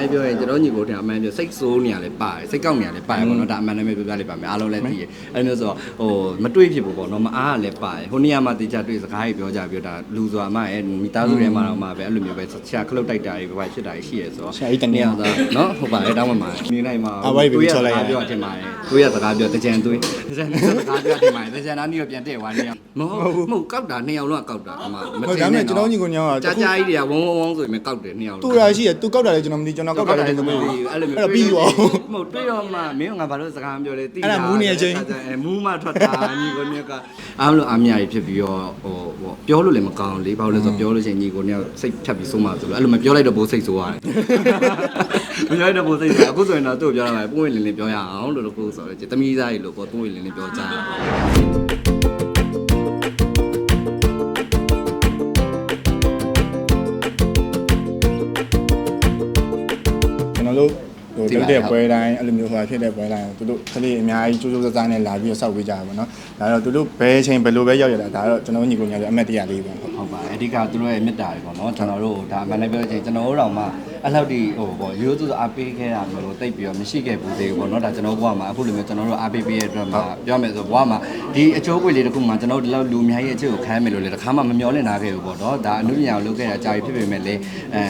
လည်းပြောရင်ကျွန်တော်ညီကိုတင်အမှန်ပြောစိတ်ဆိုးနေရလဲပါတယ်စိတ်ကောက်နေရလဲပါတယ်ပေါ့နော်ဒါအမှန်တမ်းပဲပြောပြလိုက်ပါမယ်အားလုံးလည်းသိရအဲ့လိုမျိုးဆိုတော့ဟိုမတွေးဖြစ်ဘူးပေါ့နော်မအားကလည်းပါတယ်ဟိုနေ့ကမှတေချာတွေ့စကားကြီးပြောကြပြီးတော့ဒါလူဆိုတာအမှအဲ့မိသားစုထဲမှာတော့မှပဲအဲ့လိုမျိုးပဲဆရာခလုတ်တိုက်တာတွေပဲပဲဖြစ်တာရှိရဲဆိုတော့ဆရာကြီးတနေ့အောင်သားနော်ဟုတ်ပါတယ်တောင်းပါမှာနေနိုင်မှာအဝိုက်ပဲချောလိုက်ရပြောတင်ပါတယ်တွေးရစကားပြောတကြံတွေးတကြံစကားပြောတင်ပါတယ်တကြံသားနီးတော့ပြန်တဲ့သွားနေရမဟုတ်မဟုတ်ကောက်တာနှစ်ယောက်လုံးကကောက်တာအမှမဟုတ်ဒါပေမဲ့ကျွန်တော်ညီကိုညောင်းကကြာကြာကြီးတွေကဝုန်းဝုန်းဝုန်းဆိုရင်ကောက်တယ်နှစ်ယောက်လုံးတူရာရှိရသူကောက်တာလေကျွန်တော်မသိကျွန်တော်ကောက်တာလည်းမသိဘူးအဲ့လိုမျိုးအဲ့တော့ပြီးရောမဟုတ်တွေ့တော့မှမင်းကငါဘာလို့စကားမပြောလဲတိအဲ့ဒါမူးနေတဲ့အချိန်အဲမူးမထွက်တာညီကိုညကအားမလို့အားမရကြီးဖြစ်ပြီးတော့ဟိုဟိုပြောလို့လည်းမကောင်းလေဘာလို့လဲဆိုတော့ပြောလို့ရှိရင်ညီကိုညစိတ်ဖြတ်ပြီးဆုံးမှဆိုလို့အဲ့လိုမပြောလိုက်တော့ဘိုးစိတ်ဆိုးရတယ်မပြောလိုက်တော့ဘိုးစိတ်ဆိုးအခုဆိုရင်တော့သူ့ကိုပြောရမှာပုံဝင်လင်းလင်းပြောရအောင်လို့လို့ကိုဆိုတော့တမီးသားကြီးလို့ပေါ့ပုံဝင်လင်းလင်းပြောကြတာကျွ တော်တို့ဟိုလုပ်တဲ့ပွဲတိုင်းအဲ့လိုမျိုးဟိုဖြစ်တဲ့ပွဲတိုင်းသူတို့ကလေးအများကြီးကြိုးကြိုးစားစားနဲ့လာပြီးတော့စောက်ပေးကြတာပေါ့နော်ဒါတော့သူတို့ဘယ်ချိန်ဘယ်လိုပဲရောက်ရတာဒါတော့ကျွန်တော်ညီကိုညောင်းရဲ့အမတ်တရားလေးပေါ့ဟုတ်ပါအဓိကသူတို့ရဲ့မေတ္တာတွေပေါ့နော်ကျွန်တော်တို့ဒါအမှန်လည်းပြောချင်ကျွန်တော်တို့တော့မှ အဲ့လောက်ထိဟိုပေါ့ရိုးသူအားပေးခဲ့တာမျိုးတိတ်ပြီးတော့မရှိခဲ့ဘူးသေးဘူးပေါ့နော်ဒါကျွန်တော်ဘဝမှာအခုလိုမျိုးကျွန်တော်တို့အားပေးပေးရတဲ့အတွက်မှာပြောမယ်ဆိုဘဝမှာဒီအချိုးပွေလေးတစ်ခုမှာကျွန်တော်တို့ဒီလောက်လူအများကြီးအချစ်ကိုခံမယ်လို့လေတခါမှမမျှော်လင့်ထားခဲ့ဘူးပေါ့နော်ဒါအနုပညာကိုလုပ်ခဲ့တာကြာပြီဖြစ်ပေမဲ့လေအဲ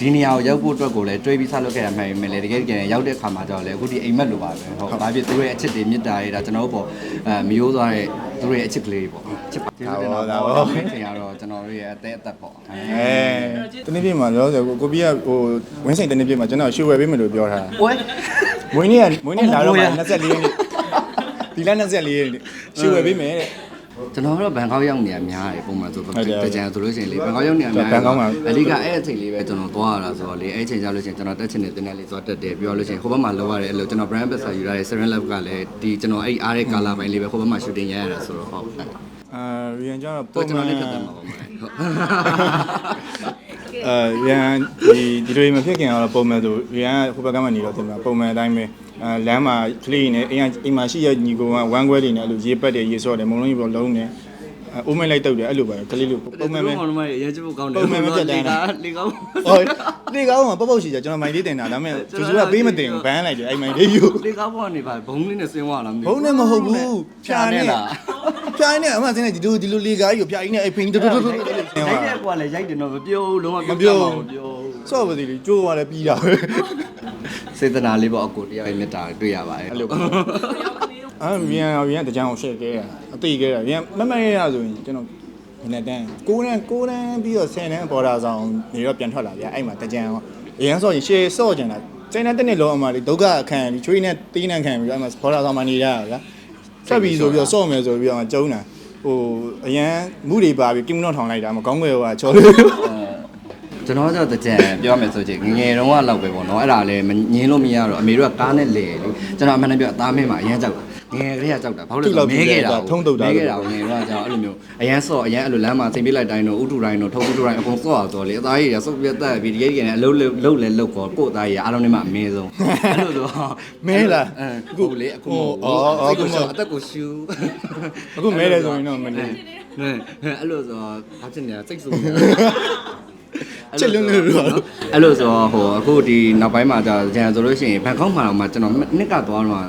ဒီနေရာကိုရောက်ဖို့အတွက်ကိုလည်းတွေးပြီးဆက်လုပ်ခဲ့ရမှန်ပေမဲ့လေတကယ်တကယ်ရောက်တဲ့အခါမှာတော့လေအခုဒီအိမ်မက်လိုပါပဲဟုတ်ဘာဖြစ်သူတို့ရဲ့အချစ်တွေမေတ္တာတွေဒါကျွန်တော်တို့ပေါ့အဲမယိုးသွားတဲ့ သူတို့ရဲ့အချစ်ကလေးတွေပေါ့ချစ်ပါကျေးဇူးတင်တော့ပေါ့အချိန်ကတော့ကျွန်တော်တို့ရဲ့အသေးအသက်ပေါ့အဲတနေ့ပြည့်မှာလောဆိုကိုပြီးကဟိုဝင်းစိန်တနေ့ပြည့်မှာကျွန်တော်ရွှေဝယ်ပေးမယ်လို့ပြောထားတာဝဲမွေးနေ့ကမွေးနေ့လာတော့မှဟုတ်24ရက်နေ့ဒီလ24ရက်နေ့ရွှေဝယ်ပေးမယ်တဲ့ ကျွန်တော်တို့ဘန်ကောက်ရောက်နေရများတယ်ပုံမှန်ဆိုဟုတ်တယ်တကြံဆိုလို့ရှိရင်လေဘန်ကောက်ရောက်နေရများဘန်ကောက်မှာအဓိကအဲ့အချိန်လေးပဲကျွန်တော်သွားရတာဆိုတော့လေအဲ့အချိန်ကျလို့ရှိရင်ကျွန်တော်တက်ချင်တဲ့တင်တဲ့လေးသွားတက်တယ်ပြောလို့ရှိရင်ဟိုဘက်မှာလောက်ရတယ်အဲ့လိုကျွန်တော် brand ambassador ယူရတဲ့ Seven Love ကလည်းဒီကျွန်တော်အဲ့အားတဲ့ color ပိုင်းလေးပဲဟိုဘက်မှာ shooting ရရတာဆိုတော့ဟုတ်တယ်အာရီယန်ကျတော့ပုံပုံကျွန်မှတော်န်လေးဖြတ်တယ်မှာပါမဟုတ်အာရီယန်ဒီဒီလိုမဖြစ်ခင်တော့ပုံမှန်ဆိုရီယန်ဟိုဘက်ကမှနေတော့တင်မှာပုံမှန်အတိုင်းပဲ အာလမ်းမှာကလေးနဲ့အိမ်အိမ်မှာရှိရညီကောင်ကဝမ်းခွဲတွေနဲ့အဲ့လိုရေးပတ်တယ်ရေးစော့တယ်မုံလုံးကြီးပေါ်လုံးနေအိုးမဲလိုက်တုတ်တယ်အဲ့လိုပဲကလေးလိုပုံမှန်ပဲပုံမှန်ပဲရဲချဖို့ကောင်းတယ်ပုံမှန်ပဲဖြတ်တယ်လေကလေကောင်းဟိုဒီကောင်ကပေါ့ပေါ့ရှိကြကျွန်တော်မိုင်လေးတင်တာဒါပေမဲ့ကျူကျူကပေးမတင်ဘူးဘန်းလိုက်တယ်အဲ့မိုင်လေးယူလေကောင်းပေါ်နေပါဘုံလေးနဲ့ဆင်းသွားလားမသိဘုံနဲ့မဟုတ်ဘူးဖြာနဲ့လားဖြာနဲ့အမှစင်းနေဒီလိုဒီလိုလေကားကြီးကိုဖြာကြီးနဲ့အဲ့ဖိန်တူတူတူတူရိုက်တဲ့ကွာလေရိုက်တယ်တော့မပြောဘူးလုံးဝမပြောမပြောဆော့ပါသေးလေကျိုးသွားလဲပြီးတာပဲ စေတနာလေးပေါ့အကိုတရားရဲ့မေတ္တာတွေ့ရပါတယ်အဲ့လိုပေါ့အာမြန်မြန်တကြံကိုရှက်ခဲ့ရအတိခဲ့ရမြန်မမရရဆိုရင်ကျွန်တော်ဘယ်နဲ့တန်းကိုတန်းကိုတန်းပြီးတော့10တန်းပေါ်တာဆောင်နေတော့ပြန်ထွက်လာဗျာအဲ့မှာတကြံရောအရင်ဆော့ရင်ရှေ့ဆော့ကြင်တာစနေတနေ့လုံးအမှလေဒုက္ခခံပြီးချွေးနဲ့တီးနဲ့ခံပြီးအဲ့မှာပေါ်တာဆောင်မှနေရဗျာဆက်ပြီးဆိုပြီးတော့ဆော့မယ်ဆိုပြီးတော့ကျုံးတာဟိုအရန်မှုတွေပါပြီးကိမနောထောင်လိုက်တာမကောင်းွယ်ဟိုကချော်လို့ ကျွန်တော်ကျတော့တကြံပြောမယ်ဆိုချင်ငငယ်တုန်းကလောက်ပဲပေါ့နော်အဲ့ဒါလည်းမငင်းလို့မရတော့အမေတို့ကကားနဲ့လေလေကျွန်တော်အမှန်တမ်းပြောအသားမင်းမှာအရင်ကြောက်တာငယ်ကလေးကကြောက်တာဘာလို့လဲဆိုတော့မဲခဲ့တာမဲခဲ့တာငယ်တော့ကျွန်တော်အဲ့လိုမျိုးအရန်ဆော့အရန်အဲ့လိုလမ်းမှာစိတ်ပေးလိုက်တိုင်းတော့ဥတုတိုင်းတော့ထုံဥတုတိုင်းအကုန်ဆော့ရတော့လေအသားကြီးကစုပ်ပြတ်တက်ပြီးဒီရိတ်ကနေအလုံးလုံးလဲလုံးကောကို့အသားကြီးအားလုံးထဲမှာအမင်းဆုံးအဲ့လိုဆိုအခုလေအခုအသက်ကိုရှူအခုမဲတယ်ဆိုရင်တော့မနေဟဲ့အဲ့လိုဆိုတော့ဘာဖြစ်နေတာစိတ်ဆိုးနေ ချက်လွန်းလို့တော့အဲ့လိုဆိုတော့ဟိုအခုဒီနောက်ပိုင်းမှာကြာဂျန်ဆိုလို့ရှိရင်ဘန်ကောက်မှာတော့မှကျွန်တော်နှစ်ကသွားတော့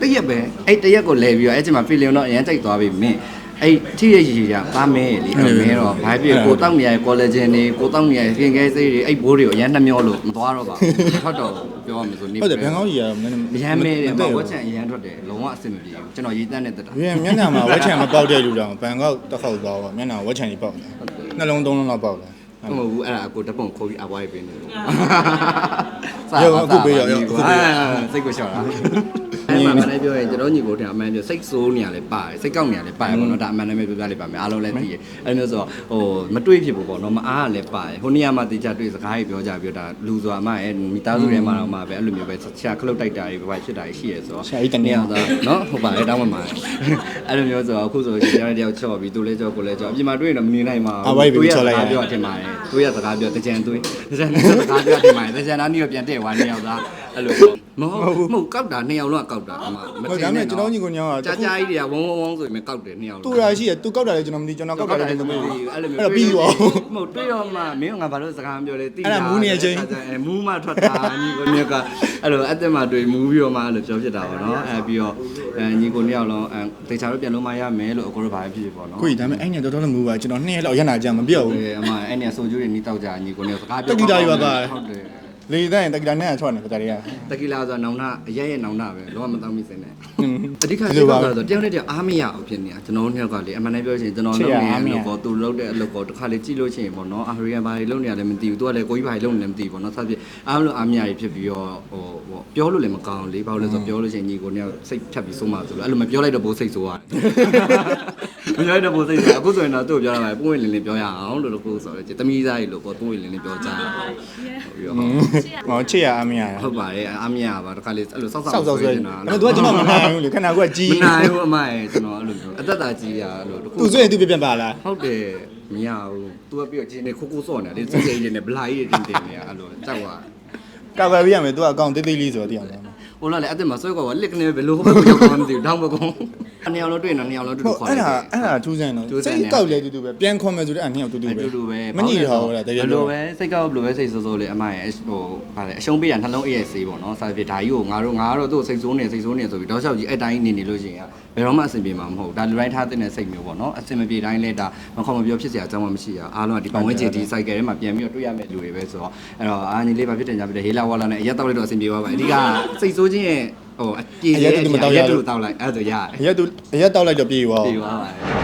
တရက်ပဲအဲ့တရက်ကိုလဲပြီးတော့အဲ့ချိန်မှာ feeling တော့အရင်ကြိုက်သွားပြီမင်းအဲ့ထိရရရရပါမဲလေအဲ့မဲတော့ဘာဖြစ်ကိုတောက်နေရ collagen တွေကိုတောက်နေရ skin care စိတ်တွေအဲ့ဘိုးတွေကိုအရင်နှမျောလို့မသွားတော့ပါဘူးထွက်တော့ပြောရမယ်ဆိုနေဟုတ်တယ်ဘန်ကောက်ကြီးကမင်းအရန်မဲတယ်ဘာဝက်ချန်အရန်ထွက်တယ်လုံးဝအဆင်မပြေဘူးကျွန်တော်ရေးတန်းနဲ့တက်တာရမျက်နှာမှာဝက်ချံမပေါက်တဲ့လူတောင်ဘန်ကောက်တစ်ခေါက်သွားပါမျက်နှာဝက်ချံကြီးပေါက်တယ်နှလုံးသုံးလုံးလောက်ပေါက်တယ် မဟုတ်ဘူးအဲ့ဒါအကိုတပုံခိုးပြီးအဝိုင်းပေးနေလို့ရောအခုပေးရောရောအခုပေးရောစိတ်ကိုရှော့တာ အဲ့မှာမလည်းပြောရင်ကျွန်တော်ညီကိုတင်အမှန်ပြောစိတ်ဆိုးနေရလဲပါတယ်စိတ်ကောက်နေရလဲပါတယ်ပေါ့နော်ဒါအမှန်တမ်းပဲပြောပြလိုက်ပါမယ်အားလုံးလည်းသိရအဲ့လိုမျိုးဆိုတော့ဟိုမတွေးဖြစ်ဘူးပေါ့နော်မအားကလည်းပါတယ်ဟိုနေ့ကမှတေချာတွေ့စကားကြီးပြောကြပြီးတော့ဒါလူဆိုတာအမှအဲ့မိသားစုထဲမှာတော့မှပဲအဲ့လိုမျိုးပဲဆရာခလုတ်တိုက်တာတွေပဲဖြစ်တာရှိရဲဆိုတော့ဆရာကြီးတနေ့အောင်သားနော်ဟုတ်ပါတယ်တောင်းပါမှာအဲ့လိုမျိုးဆိုတော့အခုဆိုရင်ကျွန်တော်တယောက်ချော့ပြီးသူလည်းချော့ကိုလည်းချော့အပြင်မှာတွေ့ရင်တော့မမြင်နိုင်ပါဘူးအဝိုက်ပဲချော့လိုက်ရပြောတင်ပါတယ်တွေးရစကားပြောတကြံတွေးတကြံစကားပြောတင်ပါတယ်တကြံသားနီးတော့ပြန်တဲ့သွားနေရောက်သားအဲ့လို မဟုတ်မဟုတ်ကောက်တာနှစ်ယောက်လုံးကကောက်တာအမဟုတ်ဒါပေမဲ့ကျွန်တော်ညီကိုညောင်းကကြာကြာကြီးတွေကဝုန်းဝုန်းဝုန်းဆိုရင်ကောက်တယ်နှစ်ယောက်လုံးတူရာရှိရသူကောက်တာလေကျွန်တော်မသိကျွန်တော်ကောက်တာလေကျွန်တော်မသိအဲ့လိုအဲ့တော့ပြီးရောမဟုတ်တွေ့တော့မှမင်းကငါဘာလို့စကားမပြောလဲတိအဲ့ဒါမူးနေတဲ့အချိန်အဲမူးမှထွက်တာညီကိုနှစ်ယောက်ကအဲ့လိုအသက်မှတွေ့မူးပြီးတော့မှအဲ့လိုပြောဖြစ်တာပေါ့နော်အဲပြီးတော့အဲညီကိုနှစ်ယောက်လုံးအဲတေချာတော့ပြန်လို့မရမယ်လို့အကိုတို့ဘာပဲဖြစ်ဖြစ်ပေါ့နော်ကိုကြီးဒါပေမဲ့အဲ့ညတော်တော်လည်းမူပါကျွန်တော်နှစ်ရက်လောက်ရက်နာကြမပြော့ဘူးအဲအမအဲ့နေဆိုကျိုးတွေနီးတောက်ကြညီကိုနှစ်ယောက်စကားပြောတက္ကီလာကြီးပါပါဟုတ်တယ် လေတဲ့တက်ကီလာနဲ့ထွက်နေကြတယ်ကတက်ကီလာဆိုတာနောင်နာအရက်ရဲ့နောင်နာပဲလောကမတောင်းမိစင်နဲ့อืมအဓိကဒီစိလိုတ်ပါကောက်တာဆိုတယောက်နဲ့တယောက်အားမရအောင်ဖြစ်နေတာကျွန်တော်တို့နှစ်ယောက်ကလေအမှန်တမ်းပြောချင်ကျွန်တော်ချစ်လုပ်ရနေအားမရတဲ့အလုပ်ကိုသူလုပ်တဲ့အလုပ်ကိုတစ်ခါလေကြည့်လို့ရှိရင်ပေါ့နော်အာရီယန်ဘာတွေလုပ်နေရလဲမသိဘူးသူကလည်းကိုကြီးဘာတွေလုပ်နေလဲမသိဘူးပေါ့နော်ဆက်ဖြစ်အားမလို့အားမရကြီးဖြစ်ပြီးတော့ဟိုဟိုပြောလို့လည်းမကောင်းဘူးလေဘာလို့လဲဆိုတော့ပြောလို့ရှိရင်ညီကိုနှစ်ယောက်စိတ်ဖြတ်ပြီးဆုံးမှာဆိုလို့အဲ့လိုမပြောလိုက်တော့ဘိုးစိတ်ဆိုးရတယ် မပြောလိုက်တော့ဘိုးစိတ်ဆိုးအခုဆိုရင်တော့သူ့ကိုပြောရမှာပုံဝင်လင်းလင်းပြောရအောင်လို့လို့ကိုဆိုတော့တမီးသားကြီးလို့ပေါ့ပုံဝင်လင်းလင်းပြောကြတာပြီးတော့ ဟောချစ်ရအားမရတာ ဟုတ်ပါတယ်အားမရပါတခါလေအဲ့လိုစောက်စောက် စောက်စောက်ဆွဲ နေ ဒါပေမဲ့ तू ကကျွန်တော်မနိုင်ဘူးလေခဏကကြီး မနိုင်ဘူးအမရဲ့ကျွန်တော်အဲ့လိုမျိုးအသက်တာကြီးရအဲ့လိုတခု သူဆွဲရင်သူပြပြန်ပါလား ဟုတ်တယ်မရဘူး तू ကပြီးတော့ချင်းနေခိုးခိုးစော့နေတယ်စိတ်စိတ်လေးနဲ့ဗလာကြီးတွေတင်တင်နေရအဲ့လိုကြောက်သွား ကာကွယ်ပေးရမယ် तू ကအကောင့်တေးသေးလေးဆိုတော့တိအောင်ပါ ဟိုလာလေအသက်မှာဆွဲကောလစ်ကနေဘယ်လိုဟုတ်ကြောက်မှမသိဘူးတောင်းမကုန် အနေအောင်လို့တွေ့နေနေအောင်လို့တူဟုတ်ခေါ်အဲ့တယ်ဒါအဲ့ဒါထူးဆန်းတော့ထူးဆန်းစိတယ် တ်ကောက်လဲတူတူပဲပြန်ခေါ်မယ်ဆိုတော့အနှစ်ယောက်တူတူအပဲတူတူပဲမညိတော့ဘူးလားတကယ်ဘယ်လို့လိုပဲစိတ်ကောက်ဘယ်လိုပဲစိတ်ဆိုးဆိုးလေးအမရဲ့ဟိုဗါလေအရှုံးပေးရနှလုံးအေးရဲ့စေးပေါ့နော်စာဖြစ်ဒါကြီးကိုငါတို့ငါကတော့သူ့ကိုစိတ်ဆိုးနေစိတ်ဆိုးနေဆိုပြီးတောက်လျှောက်ကြီးအဲ့တိုင်းနေနေလို့ရှိရင်ဘယ်တော့မှအဆင်ပြေမှာမဟုတ်ဒါလူတိုင်းထားတဲ့စိတ်မျိုးပေါ့နော်အဆင်မပြေတိုင်းလဲဒါမခေါ်မပြောဖြစ်စရာအကြောင်းမှမရှိရအားလုံးကဒီပတ်ဝန်းကျင်ဒီ cycle ထဲမှာပြန်ပြီးတော့တွေ့ရမယ့်လူတွေပဲဆိုတော့အဲ့တော့အာညီလေးဘာဖြစ်တယ်ညာဖြစ်တယ်ဟေးလာဝါလာနဲ့အရက်တောက်လိုက်တော့အဆင်ပြေသွားပါအဓိကစိတ်ဆိုးခြင်းရဲ့ဟိုအပြေရဲ့အရက်တူတောက်လိုက်အဲ့ဒါဆိုရတယ် အရက်တူအရက်တောက်လိုက်တော့ပြေးရောပြေသွားပါတယ်